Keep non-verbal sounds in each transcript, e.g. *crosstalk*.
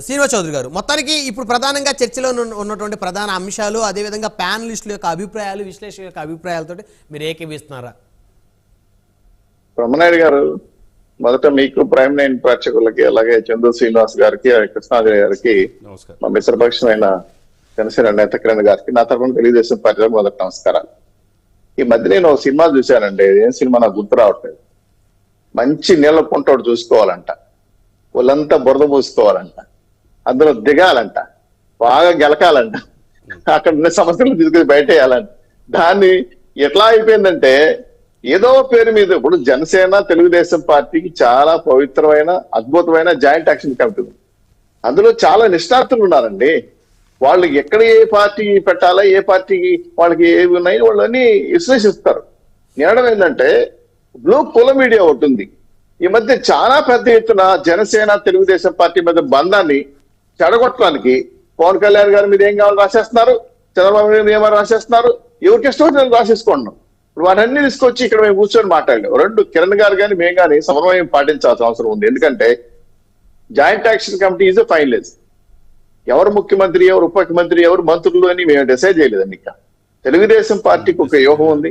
శ్రీనివాస్ చౌదరి గారు. మొత్తానికి ఇప్పుడు ప్రధానంగా చర్చలో ఉన్న- ఉన్నటువంటి ప్రధాన అంశాలు అదేవిధంగా ప్యానలిస్టుల యొక్క అభిప్రాయాలు విశ్లేషకుల యొక్క అభిప్రాయాలతో మీరు ఏకీవిస్తున్నారా బ్రహ్మనాయుడు గారు మొదట మీకు ప్రైమ్ నైన్ ప్రేక్షకులకి అలాగే చందు శ్రీనివాస్ గారికి కృష్ణాదేవి గారికి నమస్కారం. మా మిత్రపక్షమైన జనసేన నేత కిరణ్ గారికి నా తరఫున తెలుగుదేశం పార్టీ మొదటి నమస్కారాలు ఈ మధ్య నేను ఒక సినిమా చూశానండి. ఏం సినిమా? నాకు గుర్తు రావట్లేదు. మంచి నీళ్ళ పుంట ఒకటి చూసుకోవాలంట. వాళ్ళంతా బురద పూసుకోవాలంట అందులో దిగాలంట. బాగా గెలకాలంట. అక్కడ ఉన్న సమస్యలు తీసుకుని బయటేయాలంట. దాన్ని ఎట్లా అయిపోయిందంటే ఏదో పేరు మీద ఇప్పుడు జనసేన తెలుగుదేశం పార్టీకి చాలా పవిత్రమైన అద్భుతమైన జాయింట్ యాక్షన్ కమిటీ ఉంది. అందులో చాలా నిష్ణాతులు ఉన్నారండి. వాళ్ళు ఎక్కడ ఏ పార్టీ పెట్టాలా ఏ పార్టీకి వాళ్ళకి ఏవి ఉన్నాయి వాళ్ళని విశ్లేషిస్తారు. నేడం ఏంటంటే బ్లూ కుల మీడియా ఒకటి ఉంది. ఈ మధ్య చాలా పెద్ద ఎత్తున జనసేన తెలుగుదేశం పార్టీ మీద బంధాన్ని చెడగొట్టడానికి పవన్ కళ్యాణ్ గారి మీద ఏం కావాలి రాసేస్తున్నారు చంద్రబాబు నాయుడు మీద ఏమైనా రాసేస్తున్నారు ఎవరికి ఇష్టం నేను రాసేసుకుంటున్నాం ఇప్పుడు వాటన్ని తీసుకొచ్చి ఇక్కడ మేము కూర్చొని మాట్లాడలేము. రెండు కిరణ్ గారు కానీ మేము కానీ సమన్వయం పాటించాల్సిన అవసరం ఉంది. ఎందుకంటే joint action committee is finalise ఎవరు ముఖ్యమంత్రి ఎవరు ఉప ముఖ్యమంత్రి ఎవరు మంత్రులు అని మేము డిసైడ్ చేయలేదండి ఇంకా. తెలుగుదేశం పార్టీకి ఒక వ్యూహం ఉంది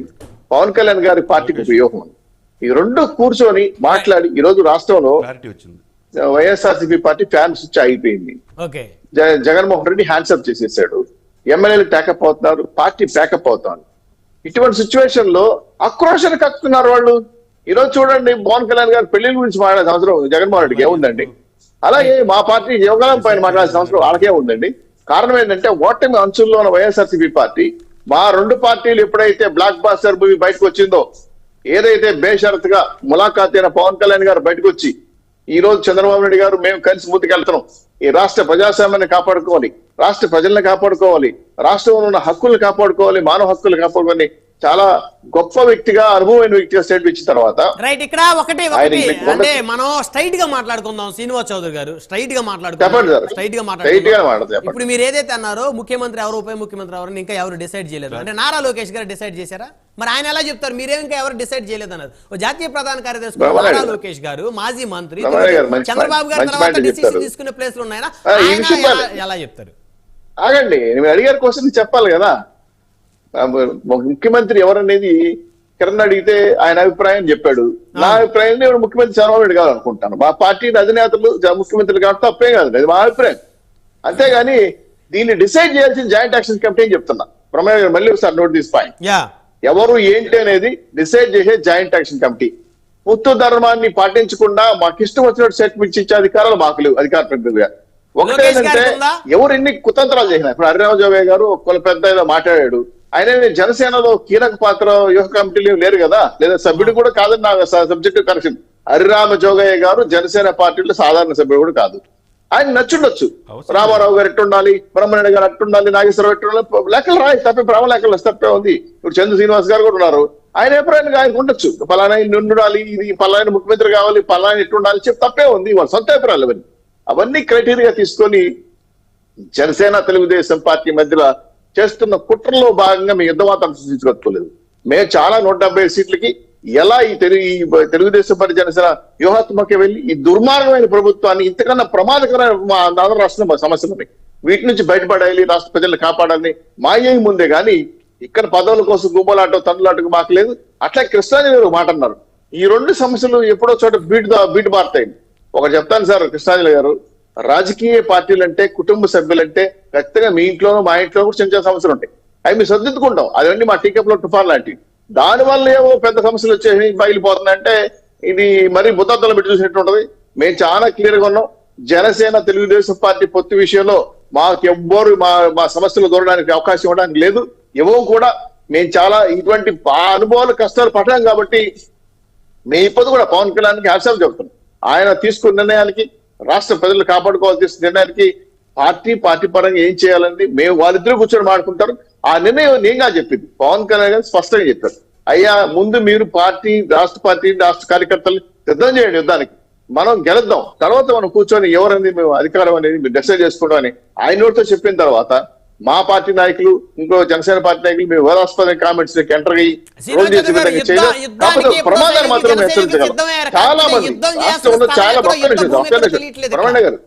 పవన్ కళ్యాణ్ గారి పార్టీకి ఒక వ్యూహం ఉంది. ఈ రెండు కూర్చొని మాట్లాడి ఈ రోజు రాష్ట్రంలో క్లారిటీ వచ్చింది. వైఎస్ఆర్సీపీ పార్టీ ఫ్యాన్ స్విచ్ అయిపోయింది. జగన్మోహన్ రెడ్డి హ్యాండ్సప్ చేసేసాడు. ఎమ్మెల్యేలు ప్యాకప్ అవుతున్నారు పార్టీ ప్యాకప్ అవుతాను. ఇటువంటి సిచ్యువేషన్లో ఆక్రోషణ కక్కుతున్నారు వాళ్ళు. ఈ రోజు చూడండి పవన్ కళ్యాణ్ గారు పెళ్ళి గురించి మాట్లాడే అవసరం జగన్మోహన్ రెడ్డికి ఏముందండి? అలాగే మా పార్టీ యోగాలం పైన మాట్లాడాల్సిన అవసరం వాళ్ళకే ఉందండి. కారణం ఏంటంటే ఓటమి అంచుల్లో ఉన్న వైఎస్ఆర్సీపీ పార్టీ మా రెండు పార్టీలు ఎప్పుడైతే బ్లాక్ బాస్టర్ మూవీ బయటకు వచ్చిందో ఏదైతే బేషరత్గా ములాఖాత్ అయిన పవన్ కళ్యాణ్ గారు బయటకు వచ్చి ఈ రోజు చంద్రబాబు నాయుడు గారు మేము కలిసి ముందుకెళ్తున్నాం. ఈ రాష్ట్ర ప్రజాస్వామ్యాన్ని కాపాడుకోవాలి రాష్ట్ర ప్రజల్ని కాపాడుకోవాలి రాష్ట్రంలో ఉన్న హక్కుల్ని కాపాడుకోవాలి మానవ హక్కులు కాపాడుకోవాలి చాలా గొప్ప వ్యక్తిగా అనుభవమైన వ్యక్తిగా స్టేట్మెంట్ ఇచ్చిన తర్వాత రైట్ ఇక్కడ ఒకటి అంటే మనం స్ట్రైట్గా మాట్లాడుకుందాం శ్రీనివాస్ చౌదరి గారు. స్ట్రైట్గా. మాట్లాడుకుందాం. స్ట్రైట్గా మాట్లాడుకుందాం. ఇప్పుడు మీరు ఏదైతే అన్నారో ముఖ్యమంత్రి ఎవరు ఉప ముఖ్యమంత్రి ఎవరు ఇంకా ఎవరు డిసైడ్ చేయలేదు. అంటే నారా లోకేష్ గారు డిసైడ్ చేశారా? మరి ఆయన ఎలా చెప్తారు? మీరే ఇంకా ఎవరు డిసైడ్ చేయలేదు అన్నారు. జాతీయ ప్రధాన కార్యదర్శి నారా. లోకేష్ గారు మాజీ మంత్రి చంద్రబాబు గారి తర్వాత డిసిషన్. తీసుకునే ప్లేస్లు ఉన్నాయా ఈ ఆయన విషయం ఎలా- మరి- ఎలా చెప్తారు? ఆగండి నేను అడిగారు క్వశ్చన్ చెప్పాలి కదా. ముఖ్యమంత్రి ఎవరనేది కిరణ్ అడిగితే ఆయన అభిప్రాయం చెప్పాడు. నా అభిప్రాయం నేను ముఖ్యమంత్రి చంద్రబాబు నాయుడు కావాలనుకుంటాను మా పార్టీ అధినేతలు జ- ముఖ్యమంత్రి కాబట్టి తప్పే కాదు. అది మా అభిప్రాయం. అంతేగాని దీన్ని డిసైడ్ చేయాల్సిన జాయింట్ యాక్షన్ కమిటీ అని చెప్తున్నా. ప్రమేయ గారు మళ్ళీ ఒకసారి నోట్ పాయింట్. యా. ఎవరు ఏంటి అనేది డిసైడ్ చేసే జాయింట్ యాక్షన్ కమిటీ. పుత్తు ధర్మాన్ని పాటించకుండా మాకు ఇష్టం వచ్చినట్టు స్టేట్మెంట్స్ ఇచ్చే అధికారాలు మాకు లేవు అధికార ప్రతినిధిగా ఒకటి లోకేష్ ఏంటంటే గారికి ఉందా? ఎవరు ఎన్ని కుతంత్రాలు చేసినా ఇప్పుడు హరిరామ జోగయ్య గారు ఒక పెద్ద ఏదో మాట్లాడాడు. ఆయన జనసేనలో కీలక పాత్ర వ్యూహ కమిటీలు లేరు కదా. లేదా సభ్యుడు కూడా కాదని నా సబ్జెక్టు కరెక్షన్ హరిరామ జోగయ్య గారు జనసేన పార్టీలో సాధారణ సభ్యుడు కూడా కాదు. ఆయన నచ్చుండొచ్చు. రామారావు గారు ఎట్టుండాలి? బ్రహ్మణ్య గారు అట్టుండాలి? నాగేశ్వరరావు ఎట్టుండాలి? లెక్కలు రాయి తప్పే బ్రహ్మ లెక్కలు తప్పే ఉంది. ఇప్పుడు చంద్ర శ్రీనివాస్ గారు కూడా ఉన్నారు. ఆయన అభిప్రాయానికి ఆయన ఉండొచ్చు. పలానా ఉండాలి ఇది పలానా ముఖ్యమంత్రి కావాలి పలానా ఎట్టుండాలి చెప్పి తప్పే ఉంది వాళ్ళ సొంత అభిప్రాయాలు అవన్నీ. అవన్నీ క్రైటీరియా తీసుకొని జనసేన తెలుగుదేశం పార్టీ మధ్యలో చేస్తున్న కుట్రలో భాగంగా మీ యుద్ధ వాతావరణం సృష్టించుకోలేదు మేము చాలా నూట డెబ్బై సీట్లకి ఎలా ఈ తెలుగు ఈ తెలుగుదేశం పార్టీ జనసేన వ్యూహాత్మక వెళ్ళి ఈ దుర్మార్గమైన ప్రభుత్వాన్ని ఇంతకన్నా ప్రమాదకరమైన మా ఆంధ్ర రాష్ట్రంలో సమస్యలు ఉన్నాయి. వీటి నుంచి బయటపడాలి రాష్ట్ర ప్రజల్ని కాపాడాలని మా ఏం ముందే కానీ ఇక్కడ పదవుల కోసం గుమ్మలాటో తండ్రులాటకు మాకు లేదు. అట్లా కృష్ణాజీ గారు మాట అన్నారు. ఈ రెండు సమస్యలు ఎప్పుడో చోట బీటు బీటు మారుతాయి. ఒకటి చెప్తాను సార్ కృష్ణాజీ గారు రాజకీయ పార్టీలు అంటే కుటుంబ సభ్యులంటే ఖచ్చితంగా మీ ఇంట్లోనూ మా ఇంట్లో కూడా చిన్న చిన్న సమస్యలు ఉంటాయి. అవి మేము సర్దిద్దుకుంటాం. అవన్నీ మా టీకప్లో తుఫాన్ లాంటివి. దాని వల్ల ఏవో పెద్ద సమస్యలు వచ్చేసి బయలుపోతున్నాయంటే ఇది మరి బుద్ధద్దలు పెట్టి చూసినట్టు ఉంటది. మేము చాలా క్లియర్గా ఉన్నాం. జనసేన తెలుగుదేశం పార్టీ పొత్తు విషయంలో మాకు ఎవ్వరు మా మా సమస్యలు దూరడానికి అవకాశం ఇవ్వడానికి లేదు. ఇవ్వవు కూడా మేము చాలా ఇటువంటి అనుభవాలు కష్టాలు పడ్డాం కాబట్టి మేము ఇప్పుడు కూడా పవన్ కళ్యాణ్కి హర్షాలు చెబుతున్నాం. ఆయన తీసుకున్న నిర్ణయానికి రాష్ట్ర ప్రజలు కాపాడుకోవాల్సిన నిర్ణయానికి పార్టీ పార్టీ పరంగా ఏం చేయాలని మేము వాళ్ళిద్దరు కూర్చొని మాట్లాడుకుంటారు. ఆ నిర్ణయం నేనుగా చెప్పింది. పవన్ కళ్యాణ్ గారు స్పష్టంగా చెప్పారు. అయ్యా ముందు మీరు పార్టీ రాష్ట్ర పార్టీ రాష్ట్ర కార్యకర్తలు సిద్ధం చేయండి యుద్ధానికి. మనం గెలుద్దాం. తర్వాత మనం కూర్చొని ఎవరనేది మేము అధికారం అనేది మీరు డిసైడ్ చేసుకోవడం అని ఆయన నోటితో చెప్పిన తర్వాత మా పార్టీ నాయకులు ఇంకో జనసేన పార్టీ నాయకులు మేము వివాదాస్పద కామెంట్స్ ఎంటర్ అయ్యి రోల్ చేసే విధంగా చేయలేదు ప్రమాదాన్ని మాత్రం హెచ్చరించగలం. చాలా మంది యుద్ధం రాష్ట్రంలో చాలా రమణ గారు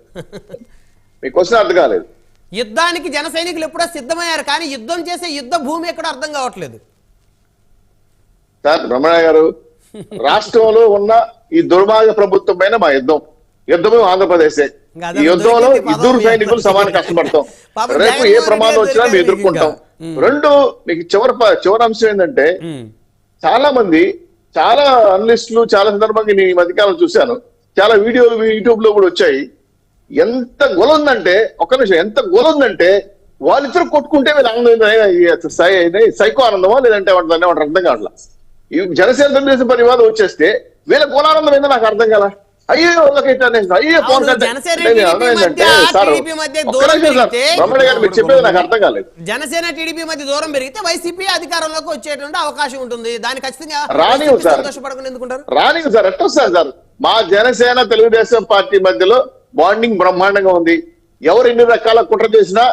మీ క్వశ్చన్ అర్థం కాలేదు. యుద్ధానికి జన సైనికులు ఎప్పుడో సిద్ధమయ్యారు కానీ యుద్ధం చేసే యుద్ధ భూమి ఎక్కడో అర్థం కావట్లేదు. సార్ రమణ గారు *laughs* రాష్ట్రంలో ఉన్న ఈ దుర్మార్గ ప్రభుత్వం పైన మా యుద్ధం. యుద్ధమే ఆంధ్రప్రదేశే. ఈ యుద్ధంలో ఇద్దరు. సైనికులు సమాన కష్టపడతాం. రేపు ఏ ప్రమాదం వచ్చినా మేము ఎదుర్కొంటాం. రెండు మీకు చివరి చివరి అంశం ఏంటంటే. చాలా మంది చాలా అనలిస్టులు చాలా సందర్భంగా నేను ఈ మధ్యకాలం చూశాను. చాలా వీడియోలు యూట్యూబ్లో కూడా వచ్చాయి. ఎంత గొల ఉందంటే ఒక్క నిమిషం ఎంత గొల ఉందంటే వాళ్ళిద్దరు కొట్టుకుంటే వీళ్ళు ఆనందం సైకో ఆనందమా లేదంటే దాన్ని అర్థం కావట్లా? ఈ జనసేన తెలుగుదేశం పరివాదం వచ్చేస్తే వీళ్ళ గోలానందం ఏందో నాకు అర్థం కాల? అయ్యో సార్, సార్, మీరు చెప్పేది నాకు అర్థం కాలేదు. జనసేన టీడీపీ మధ్య దూరం పెరిగితే వైసీపీ అధికారంలోకి వచ్చేటువంటి అవకాశం ఉంటుంది. దాని ఖచ్చితంగా వైసీపీ సార్. సంతోషపడకుండా ఎందుకుంటారు? రాని సార్ ఎట్లా వస్తారు సార్? మా జనసేన తెలుగుదేశం పార్టీ మధ్యలో బాండింగ్ బ్రహ్మాండంగా ఉంది. ఎవరు ఎన్ని రకాల కుట్ర చేసినా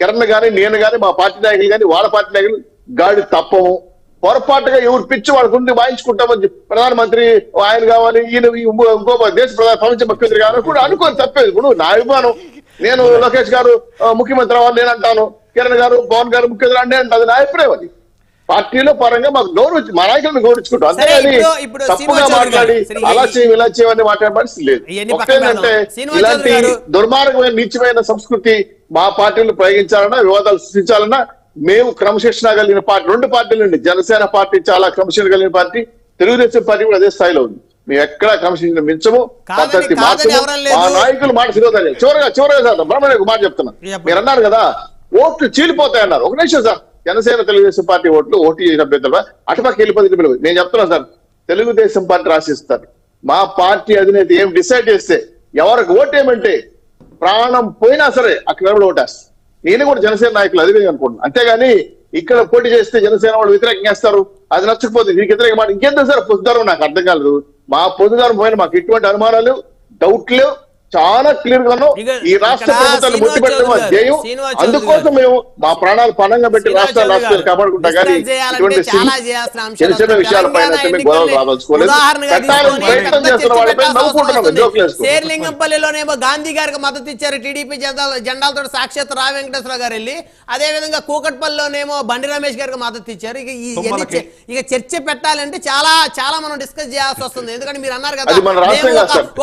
కిరణ్ గాని నేను గాని మా పార్టీ నాయకులు గాని వాళ్ళ పార్టీ నాయకులు గాడి తప్పము. పొరపాటుగా ఎవరు పిచ్చి వాళ్ళకుండి వాయించుకుంటామని చెప్పి ప్రధానమంత్రి ఆయన కావాలి ఈయన ఇంకో దేశ ప్రధాన ప్రపంచ ముఖ్యమంత్రి కావాలి కూడా అనుకోని తప్పేది. ఇప్పుడు నా అభిమానం. నేను లోకేష్ గారు ముఖ్యమంత్రి అవ్వాలి నేను అంటాను. కిరణ్ గారు పవన్ గారు ముఖ్యమంత్రి అంటే అంటే అది నా అభిప్రాయం అది. పార్టీలో పరంగా మాకు గౌరవ మా నాయకులను గౌరవించుకుంటాం అంతేగాని తప్పుగా మాట్లాడి అలా చేయం ఇలా చేయమని మాట్లాడే పరిస్థితి లేదు. ఒకటేంటంటే ఇలాంటి దుర్మార్గమైన నీచమైన సంస్కృతి మా పార్టీలు ప్రయోగించాలన్నా వివాదాలు సృష్టించాలన్నా మేము క్రమశిక్షణ కలిగిన పార్టీ రెండు పార్టీలు అండి. జనసేన పార్టీ చాలా క్రమశిక్షణ కలిగిన పార్టీ తెలుగుదేశం పార్టీ కూడా అదే స్థాయిలో ఉంది. మేము ఎక్కడ క్రమశిక్షణ మించము. పద్ధతి మార్చము. మా నాయకులు మాట శిరోధాలు చివరిగా చివరిగా సార్ బ్రహ్మణ్య మాట చెప్తున్నా. మీరు అన్నారు కదా ఓట్లు చీలిపోతాయి అన్నారు ఒక నిమిషం సార్ జనసేన తెలుగుదేశం పార్టీ ఓట్లు ఓటు చేసిన అభ్యర్థులు అటుపక్క వెళ్ళిపోతే. నేను చెప్తున్నా సార్ తెలుగుదేశం పార్టీ రాసిస్తారు. మా పార్టీ అధినేత ఏం డిసైడ్ చేస్తే ఎవరికి ఓటేయమంటే ప్రాణం పోయినా సరే అక్కడ ఓటేస్తారు. నేను కూడా జనసేన నాయకులు అదే అనుకుంటున్నాను అంతేగాని ఇక్కడ పోటీ చేస్తే జనసేన వాళ్ళు వ్యతిరేకంగా వేస్తారు. అది నచ్చకపోతే దీనికి వ్యతిరేక మాట ఇంకెంత సార్ పొద్దుదారం నాకు అర్థం కాలేదు. మా పొద్దుదారం పోయిన మాకు ఎటువంటి అనుమానాలు డౌట్లు చాలా క్లియర్గా ఉన్నాం. ఇక ఈ రాష్ట్ర ప్రభుత్వాన్ని శ్రీనివాస్ ముట్టిపెట్టడం మా చౌదరి గారు, ధ్యేయం శ్రీనివాస్ చౌదరి అందుకోసం. మేము మా ప్రాణాలు పణంగా పెట్టి రాష్ట్ర రాష్ట్రాలు గారు, కాపాడుకుంటాం కానీ ఇటువంటి చాలా చిన్న- చిన్న మేము గొడవలు రాదలుచుకోలేదు ప్రయత్నం చేస్తున్న వాళ్ళపై నవ్వుకుంటున్నాం అవసరం జోకులు వస్తుంది. వేసుకుంటున్నాం శేర్లింగంపల్లిలోనేమో గాంధీ గారికి మద్దతు ఇచ్చారు టీడీపీ జెండాల జెండాలతో సాక్షాత్ రా వెంకటేశ్వర గారు వెళ్ళి అదే విధంగా కూకట్పల్లిలోనేమో బండి రమేష్ గారికి మద్దతు ఇచ్చారు ఇక ఇక చర్చ పెట్టాలంటే చాలా చాలా మనం డిస్కస్ చేయాల్సి వస్తుంది ఎందుకంటే మీరు అన్నారు కదా.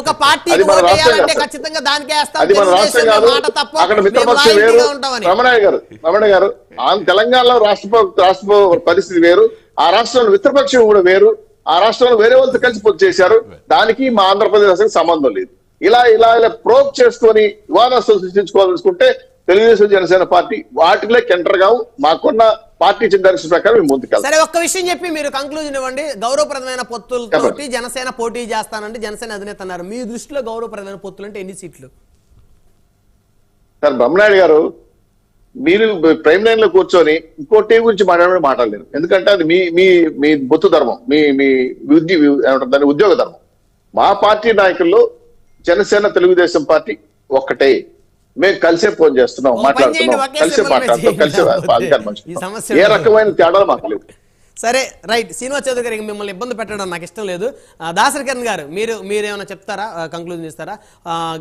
ఒక పార్టీ ఖచ్చితంగా దానికే వేస్తాం. మాట తప్ప. రమణయ్య గారు గారు తెలంగాణలో రాష్ట్ర రాష్ట్ర ప్ర- పరిస్థితి వేరు. ఆ రాష్ట్రంలో మిత్రపక్షం కూడా వేరు. ఆ రాష్ట్రంలో వేరే వాళ్ళతో కలిసి పొత్తు చేశారు. దానికి మా ఆంధ్రప్రదేశ్ అసలు సంబంధం లేదు. ఇలా ఇలా ఇలా ప్రోక్ చేసుకొని వివాదాస్తులు సృష్టించుకోవాలనుకుంటే తెలుగుదేశం జనసేన పార్టీ వాటిలో కెంటర్ కావు మాకున్న పార్టీ చింతన ప్రకారం మేము ముందుకెళ్తాం. సరే ఒక్క విషయం చెప్పి మీరు కంక్లూజన్ ఇవ్వండి. గౌరవప్రదమైన పొత్తులతోటి చెప్పండి. జనసేన పోటీ చేస్తానంటే జనసేన అధినేత అన్నారు. మీ దృష్టిలో గౌరవప్రదమైన పొత్తులు అంటే ఎన్ని సీట్లు? సార్ బ్రహ్మనాయుడు గారు మీరు ప్రైమ్ లైన్లో కూర్చొని ఇంకో టీం గురించి మాట్లాడమని మాట్లాడలేరు ఎందుకంటే అది మీ మీ మీ బొత్తు ధర్మం మీ మీ దాన్ని ఉద్యోగ ధర్మం. మా పార్టీ నాయకుల్లో జనసేన తెలుగుదేశం పార్టీ ఒక్కటే. మేము కలిసే ఫోన్ చేస్తున్నాం మాట్లాడుతున్నాం. కలిసే *laughs* సింబల్ మాట్లాడుతాం చేయండి. కలిసే ఏ రకమైన తేడాలు మాకు లేవు. సరే రైట్. శ్రీనివాస్ చౌదరి గారికి మిమ్మల్ని ఇబ్బంది పెట్టడం నాకు ఇష్టం లేదు. దాసరికరణ్ గారు మీరు మీరేమైనా చెప్తారా? కంక్లూజన్ ఇస్తారా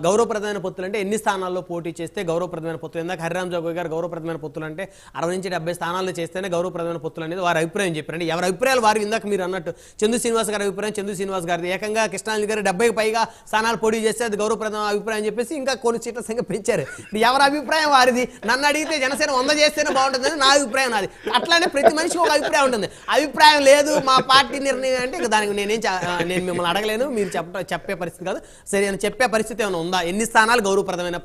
గౌరవప్రదమైన పొత్తులు అంటే ఎన్ని స్థానాల్లో పోటీ చేస్తే గౌరవప్రదమైన పొత్తులు? ఇందాక హరిరామ్ జోగోయ్ గారు గౌరవప్రదమైన పొత్తులు అంటే అరవై నుంచి డెబ్బై స్థానాల్లో చేస్తేనే గౌరవప్రదమైన పొత్తులు అనేది వారి అభిప్రాయం చెప్పారండి. ఎవరి అభిప్రాయాలు వారు ఇందాక మీరు అన్నట్టు చందు శ్రీనివాస్ గారి అభిప్రాయం చందు శ్రీనివాస్ గారిది. ఏకంగా కృష్ణాంజలి గారు డెబ్బైకి పైగా స్థానాలు పోటీ చేస్తే అది గౌరవప్రదమైన అభిప్రాయం చెప్పేసి ఇంకా కొన్ని సీట్ల సంఖ్య పెంచారు. ఎవరి అభిప్రాయం వారిది? నన్ను అడిగితే జనసేన వంద చేస్తేనే బాగుంటుందని నా అభిప్రాయం నాది. అట్లానే ప్రతి మనిషికి ఒక అభిప్రాయం ఉంటుంది. అభిప్రాయం లేదు మా పార్టీ నిర్ణయం అంటే ఇక దానికి నేనేం నేను మిమ్మల్ని అడగలేను మీరు చెప్ప చెప్పే పరిస్థితి కాదు. సరే నేను చెప్పే పరిస్థితి ఏమైనా ఉందా? ఎన్ని స్థానాలు గౌరవప్రదమైన